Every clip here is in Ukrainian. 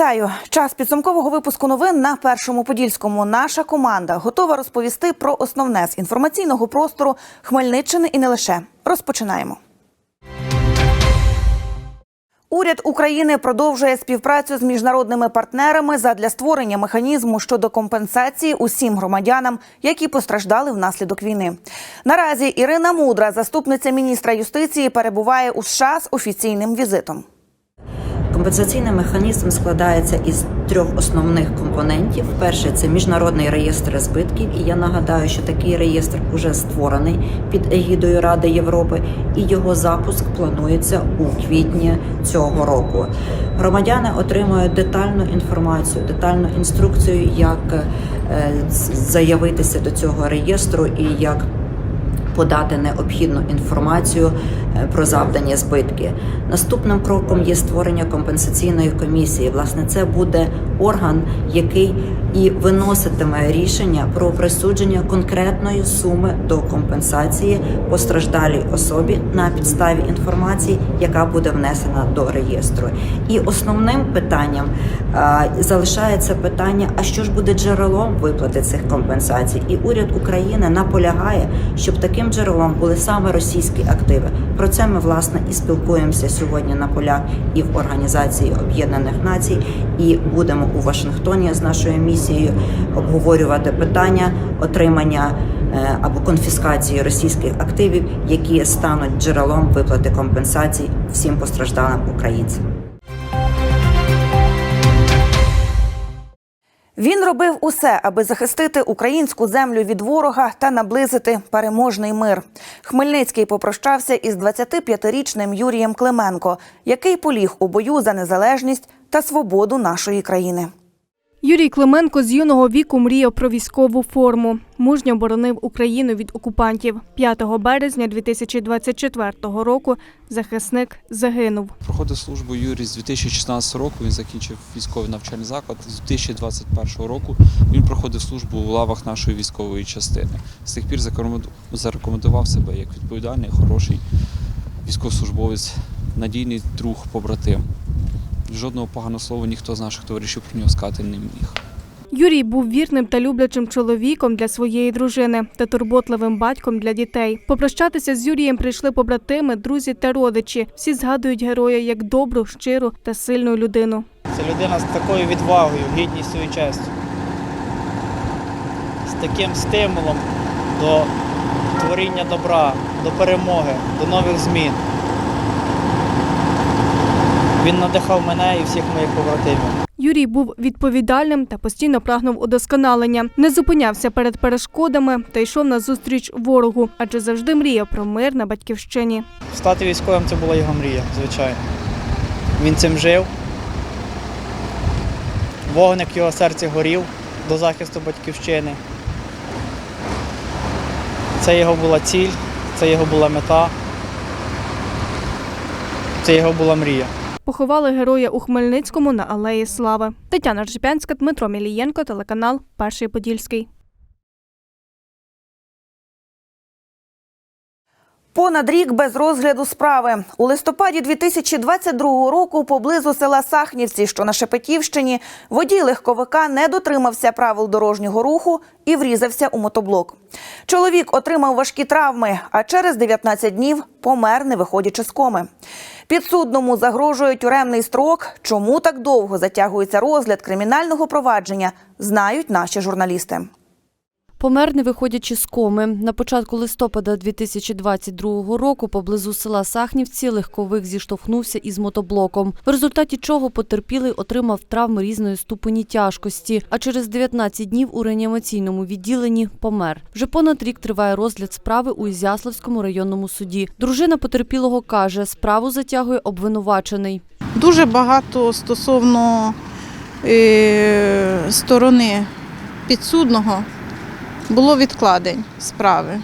Вітаю! Час підсумкового випуску новин на першому подільському. Наша команда готова розповісти про основне з інформаційного простору Хмельниччини і не лише. Розпочинаємо. Уряд України продовжує співпрацю з міжнародними партнерами задля створення механізму щодо компенсації усім громадянам, які постраждали внаслідок війни. Наразі Ірина Мудра, заступниця міністра юстиції, перебуває у США з офіційним візитом. Компенсаційний механізм складається із трьох основних компонентів. Перший це міжнародний реєстр збитків. І я нагадаю, що такий реєстр вже створений під егідою Ради Європи, і його запуск планується у квітні цього року. Громадяни отримують детальну інформацію, детальну інструкцію, як е, заявитися до цього реєстру і як подати необхідну інформацію е, про завдані збитки. Наступним кроком є створення компенсаційної комісії. Власне, це буде орган, який і виноситиме рішення про присудження конкретної суми до компенсації постраждалій особі на підставі інформації, яка буде внесена до реєстру. І основним питанням е, залишається питання: а що ж буде джерелом виплати цих компенсацій? І уряд України наполягає, щоб таким джерелом були саме російські активи. Про це ми власне і спілкуємося сьогодні на полях і в Організації Об'єднаних Націй, і будемо у Вашингтоні з нашою місією обговорювати питання отримання е, або конфіскації російських активів, які стануть джерелом виплати компенсацій всім постраждалим українцям. Він робив усе, аби захистити українську землю від ворога та наблизити переможний мир. Хмельницький попрощався із 25-річним Юрієм Клименко, який поліг у бою за незалежність та свободу нашої країни. Юрій Клименко з юного віку мріяв про військову форму. Мужньо боронив Україну від окупантів. 5 березня 2024 року захисник загинув. Проходив службу Юрій з 2016 року. Він закінчив військовий навчальний заклад. З 2021 року він проходив службу у лавах нашої військової частини. З тих пір зарекомендував себе як відповідальний, хороший військовослужбовець, надійний друг, побратим. Жодного поганого слова ніхто з наших товаришів про нього сказати не міг. Юрій був вірним та люблячим чоловіком для своєї дружини та турботливим батьком для дітей. Попрощатися з Юрієм прийшли побратими, друзі та родичі. Всі згадують героя як добру, щиру та сильну людину. Це людина з такою відвагою, гідністю і честю. З таким стимулом до творіння добра, до перемоги, до нових змін. Він надихав мене і всіх моїх побратимів. Юрій був відповідальним та постійно прагнув удосконалення. Не зупинявся перед перешкодами та йшов на зустріч ворогу, адже завжди мріяв про мир на батьківщині. Стати військовим це була його мрія, звичайно. Він цим жив. Вогник в його серці горів до захисту батьківщини. Це його була ціль, це його була мета, це його була мрія. Поховали героя у Хмельницькому на Алеї Слави. Тетяна Ржепянська, Дмитро Мілієнко, телеканал Перший Подільський. Понад рік без розгляду справи у листопаді 2022 року поблизу села Сахнівці, що на Шепетівщині, водій легковика не дотримався правил дорожнього руху і врізався у мотоблок. Чоловік отримав важкі травми, а через 19 днів помер, не виходячи з коми. Підсудному загрожує тюремний строк. Чому так довго затягується розгляд кримінального провадження, знають наші журналісти. Помер, не виходячи з коми. На початку листопада 2022 року поблизу села Сахнівці легковик зіштовхнувся із мотоблоком, в результаті чого потерпілий отримав травми різної ступені тяжкості, а через 19 днів у реанімаційному відділенні помер. Вже понад рік триває розгляд справи у Ізяславському районному суді. Дружина потерпілого каже, справу затягує обвинувачений. Дуже багато стосовно е, сторони підсудного було відкладень справи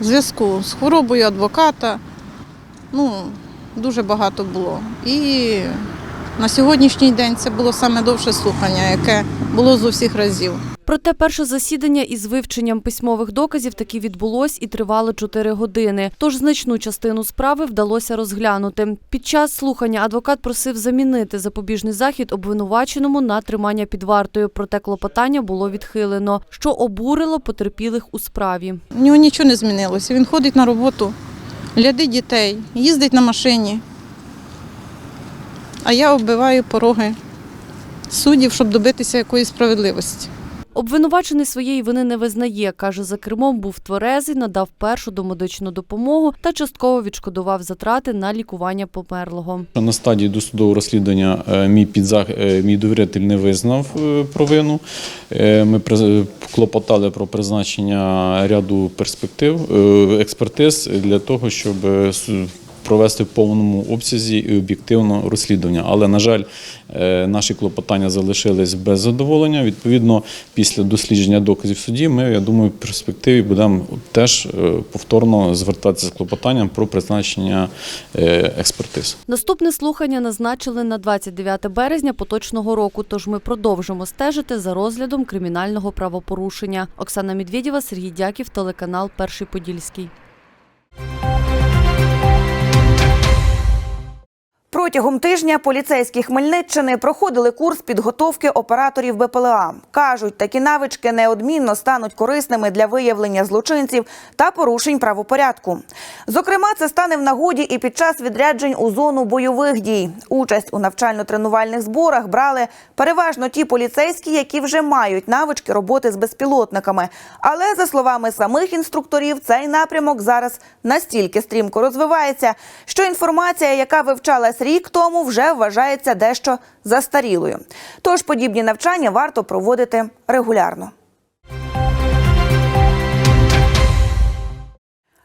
в зв'язку з хворобою адвоката. Ну, дуже багато було. І на сьогоднішній день це було саме довше слухання, яке було з усіх разів. Проте перше засідання із вивченням письмових доказів таки відбулось і тривало 4 години. Тож значну частину справи вдалося розглянути. Під час слухання адвокат просив замінити запобіжний захід обвинуваченому на тримання під вартою. Проте клопотання було відхилено, що обурило потерпілих у справі. У нього нічого не змінилося. Він ходить на роботу, глядить дітей, їздить на машині. А я оббиваю пороги суддів, щоб добитися якоїсь справедливості. Обвинувачений своєї вини не визнає. Каже, за кермом був тверезий, надав першу домедичну допомогу та частково відшкодував затрати на лікування померлого. На стадії досудового розслідування е, мій підзах... е, мій довіритель не визнав е, провину. Ми клопотали про призначення ряду перспектив, експертиз для того, щоб провести в повному обсязі і об'єктивно розслідування. Але, на жаль, е, наші клопотання залишились без задоволення. Відповідно, після дослідження доказів суді, ми, я думаю, в перспективі будемо теж е, повторно звертатися з клопотанням про призначення е, експертиз. Наступне слухання назначили на 29 березня поточного року. Тож ми продовжимо стежити за розглядом кримінального правопорушення. Оксана Медведєва, Сергій Дяків, телеканал Перший Подільський. Протягом тижня поліцейські Хмельниччини проходили курс підготовки операторів БПЛА. Кажуть, такі навички неодмінно стануть корисними для виявлення злочинців та порушень правопорядку. Зокрема, це стане в нагоді і під час відряджень у зону бойових дій. Участь у навчально-тренувальних зборах брали переважно ті поліцейські, які вже мають навички роботи з безпілотниками. Але за словами самих інструкторів, цей напрямок зараз настільки стрімко розвивається, що інформація, яка вивчалась рік тому, вже вважається дещо застарілою. Тож подібні навчання варто проводити регулярно.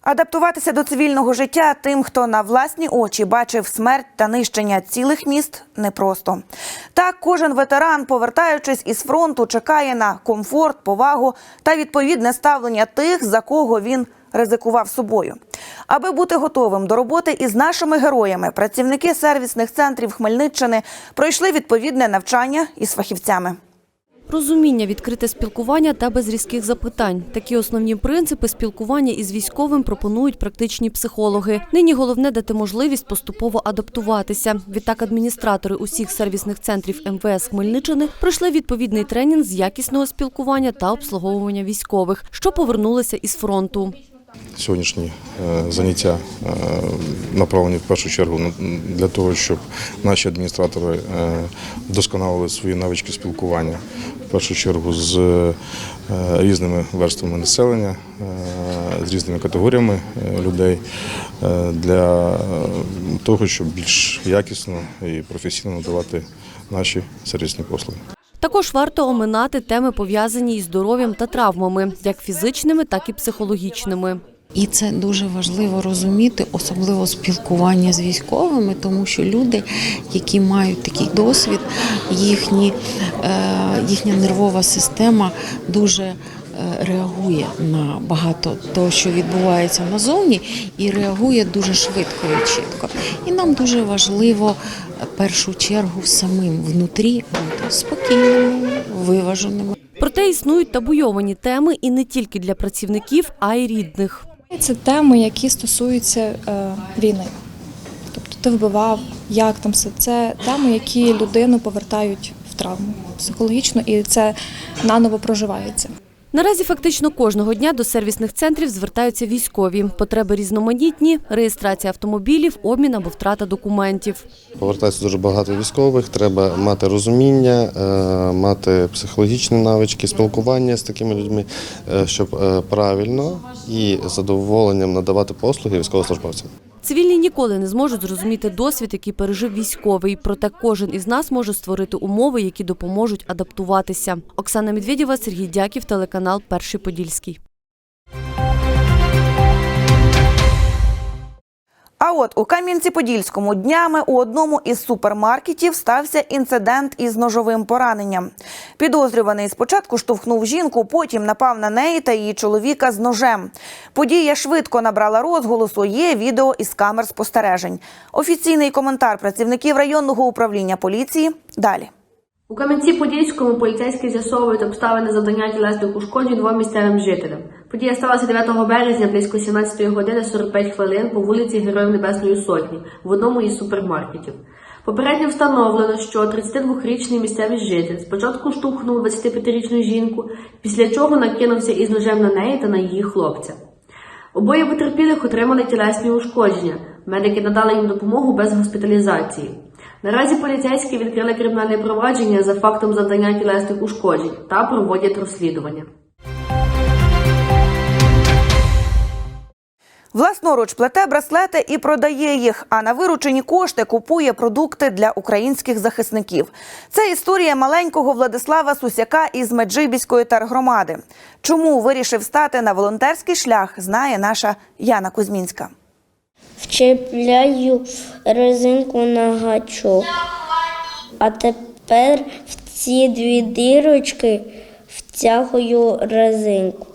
Адаптуватися до цивільного життя тим, хто на власні очі бачив смерть та нищення цілих міст, непросто. Так, кожен ветеран, повертаючись із фронту, чекає на комфорт, повагу та відповідне ставлення тих, за кого він ризикував собою. Аби бути готовим до роботи із нашими героями, працівники сервісних центрів Хмельниччини пройшли відповідне навчання із фахівцями. Розуміння, відкрите спілкування та без різких запитань. Такі основні принципи спілкування із військовим пропонують практичні психологи. Нині головне дати можливість поступово адаптуватися. Відтак адміністратори усіх сервісних центрів МВС Хмельниччини пройшли відповідний тренінг з якісного спілкування та обслуговування військових, що повернулися із фронту. Сьогоднішні е, заняття е, направлені в першу чергу для того, щоб наші адміністратори е, вдосконалили свої навички спілкування, в першу чергу з різними верствами населення, з різними категоріями людей для того, щоб більш якісно і професійно надавати наші сервісні послуги. Також варто оминати теми пов'язані із здоров'ям та травмами, як фізичними, так і психологічними. І це дуже важливо розуміти, особливо спілкування з військовими, тому що люди, які мають такий досвід, їхні, е, їхня нервова система дуже е, реагує на багато того, що відбувається назовні, і реагує дуже швидко і чітко. І нам дуже важливо першу чергу самим внутрі бути спокійними, виваженими. Проте існують табуйовані теми і не тільки для працівників, а й рідних. Це теми, які стосуються е, війни. Тобто ти вбивав, як там все. Це теми, які людину повертають в травму психологічно, і це наново проживається. Наразі фактично кожного дня до сервісних центрів звертаються військові. Потреби різноманітні, реєстрація автомобілів, обмін або втрата документів. Повертається дуже багато військових. Треба мати розуміння, е, мати психологічні навички, спілкування з такими людьми, е, щоб е, правильно і задоволенням надавати послуги військовослужбовцям. Цивільні ніколи не зможуть зрозуміти досвід, який пережив військовий. Проте кожен із нас може створити умови, які допоможуть адаптуватися. Оксана Медведєва, Сергій Дяків, телеканал Перший Подільський. А от у Кам'янці-Подільському днями у одному із супермаркетів стався інцидент із ножовим пораненням. Підозрюваний спочатку штовхнув жінку, потім напав на неї та її чоловіка з ножем. Подія швидко набрала розголосу. Є відео із камер спостережень. Офіційний коментар працівників районного управління поліції далі. У Кам'янці-Подільському поліцейські з'ясовують обставини завдання тілесних ушкоджень двом місцевим жителям. Подія сталася 9 березня близько 17 години 45 хвилин по вулиці Героїв Небесної Сотні в одному із супермаркетів. Попередньо встановлено, що 32-річний місцевий житель спочатку штовхнув 25-річну жінку, після чого накинувся із ножем на неї та на її хлопця. Обоє потерпілих отримали тілесні ушкодження. Медики надали їм допомогу без госпіталізації. Наразі поліцейські відкрили кримінальне провадження за фактом завдання тілесних ушкоджень та проводять розслідування. Власноруч плете браслети і продає їх, а на виручені кошти купує продукти для українських захисників. Це історія маленького Владислава Сусяка із Меджибіської тергромади. Чому вирішив стати на волонтерський шлях, знає наша Яна Кузьмінська. Вчепляю резинку на гачок. А тепер в ці дві дірочки втягую резинку.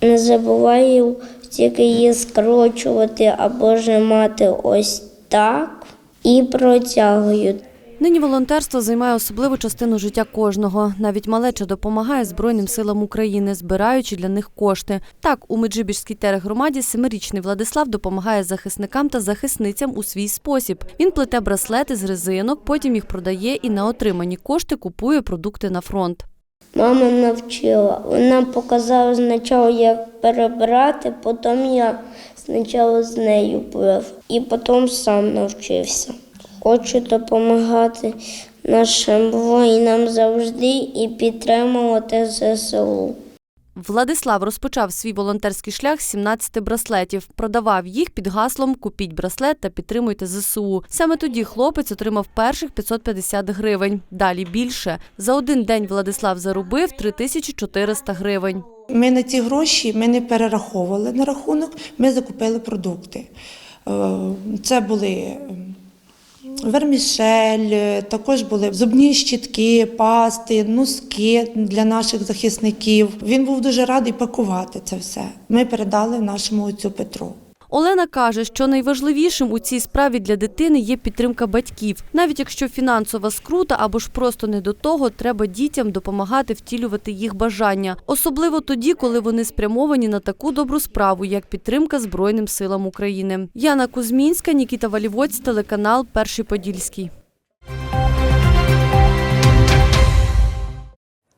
Не забуваю тільки її скручувати або жимати ось так і протягую. Нині волонтерство займає особливу частину життя кожного. Навіть малеча допомагає Збройним силам України, збираючи для них кошти. Так, у Меджибіжській тергромаді семирічний Владислав допомагає захисникам та захисницям у свій спосіб. Він плете браслети з резинок, потім їх продає і на отримані кошти купує продукти на фронт. Мама навчила. Вона показала спочатку, як перебирати, потім я спочатку з нею плив і потім сам навчився. Хочу допомагати нашим воїнам завжди і підтримувати ЗСУ. Владислав розпочав свій волонтерський шлях з 17 браслетів. Продавав їх під гаслом Купіть браслет та підтримуйте ЗСУ. Саме тоді хлопець отримав перших 550 гривень. Далі більше. За один день Владислав заробив 3400 гривень. Ми на ці гроші ми не перераховували на рахунок, ми закупили продукти. Е, Це були вермішель, е, також були зубні щітки, пасти, носки для наших захисників. Він був дуже радий пакувати це все. Ми передали нашому отцю Петру. Олена каже, що найважливішим у цій справі для дитини є підтримка батьків. Навіть якщо фінансова скрута або ж просто не до того, треба дітям допомагати втілювати їх бажання, особливо тоді, коли вони спрямовані на таку добру справу, як підтримка Збройним силам України. Яна Кузьмінська, Нікіта Валівоць, телеканал Перший Подільський.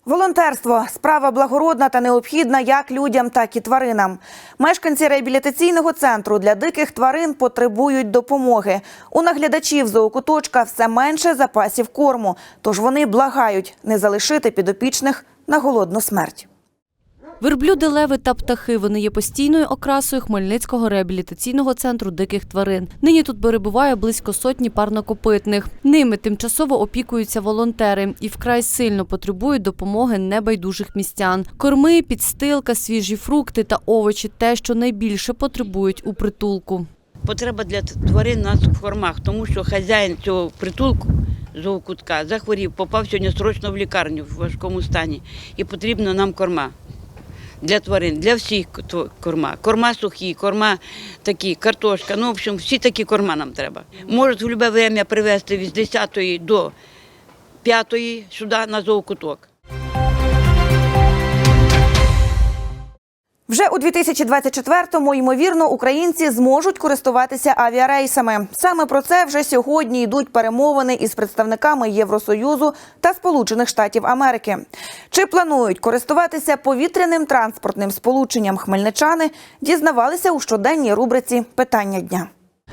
Волонтерство справа благородна та необхідна як людям, так і тваринам. Мешканці реабілітаційного центру для диких тварин потребують допомоги. У наглядачів зоокуточка все менше запасів корму, тож вони благають не залишити підопічних на голодну смерть. Верблюди, леви та птахи вони є постійною окрасою Хмельницького реабілітаційного центру диких тварин. Нині тут перебуває близько сотні парнокопитних. Ними тимчасово опікуються волонтери і вкрай сильно потребують допомоги небайдужих містян. Корми, підстилка, свіжі фрукти та овочі те, що найбільше потребують у притулку. Потреба для тварин нас в кормах, тому що хазяїн цього притулку зоокутка захворів, попав сьогодні срочно в лікарню в важкому стані. І потрібно нам корма для тварин, для всіх корма. Корма сухі, корма такі, картошка. Ну, в общем, всі такі корма нам треба. Можуть в будь-яке время привезти з 10 до 5 сюди на зоокуток. Вже у 2024-му, ймовірно, українці зможуть користуватися авіарейсами. Саме про це вже сьогодні йдуть перемовини із представниками Євросоюзу та Сполучених Штатів Америки. Чи планують користуватися повітряним транспортним сполученням хмельничани, дізнавалися у щоденній рубриці Питання дня.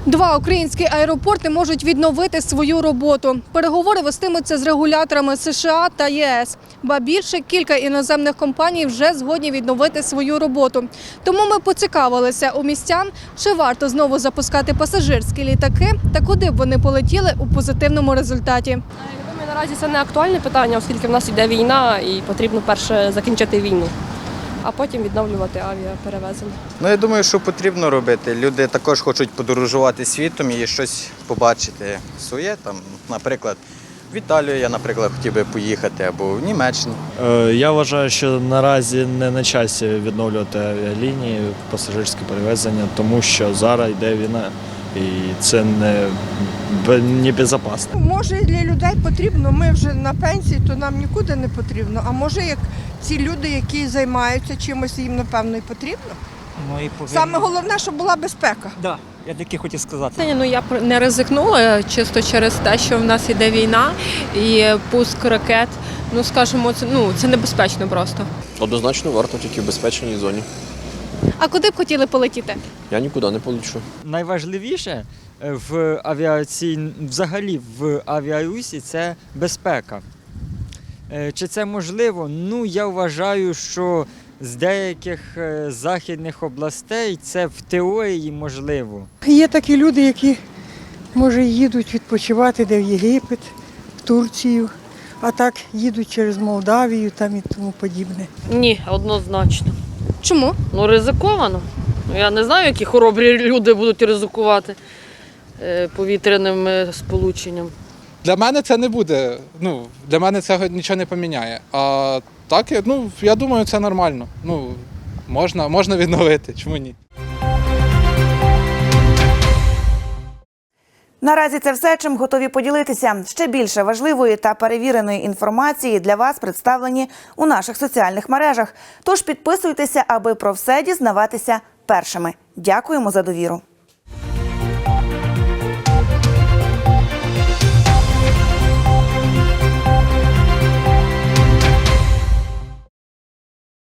Два українські аеропорти можуть відновити свою роботу. Переговори вестимуться з регуляторами США та ЄС. Ба більше кілька іноземних компаній вже згодні відновити свою роботу. Тому ми поцікавилися у містян, чи варто знову запускати пасажирські літаки та куди б вони полетіли у позитивному результаті. Думаю, наразі це не актуальне питання, оскільки в нас йде війна і потрібно перше закінчити війну, а потім відновлювати авіаперевезення. Ну, я думаю, що потрібно робити. Люди також хочуть подорожувати світом і щось побачити своє. Там, наприклад, в Італію я, наприклад, хотів би поїхати або в Німеччину. Е, Я вважаю, що наразі не на часі відновлювати авіалінії, пасажирське перевезення, тому що зараз йде війна. І це не, бе- небезпечно. Може, для людей потрібно. Ми вже на пенсії, то нам нікуди не потрібно. А може, як ці люди, які займаються чимось, їм напевно і потрібно. Ну, і повинні- Саме головне, щоб була безпека. Да, я таки хотів сказати. Ну я не ризикнула чисто через те, що в нас іде війна і пуск ракет. Ну скажімо, це ну це небезпечно просто. Однозначно варто тільки в безпечній зоні. А куди б хотіли полетіти? Я нікуди не полечу. Найважливіше е, в авіацій, взагалі в авіарусі це безпека. Е, Чи це можливо? Ну, я вважаю, що з деяких е, західних областей це в теорії можливо. Є такі люди, які може їдуть відпочивати де в Єгипет, в Турцію, а так їдуть через Молдавію там і тому подібне. Ні, однозначно. Чому? Ну, ризиковано. Ну, Я не знаю, які хоробрі люди будуть ризикувати е, повітряним е, сполученням. Для мене це не буде. Ну, для мене це нічого не поміняє. А так, я- ну, я думаю, це нормально. Ну, можна, можна відновити, чому ні? Наразі це все, чим готові поділитися. Ще більше важливої та перевіреної інформації для вас представлені у наших соціальних мережах. Тож підписуйтеся, аби про все дізнаватися першими. Дякуємо за довіру.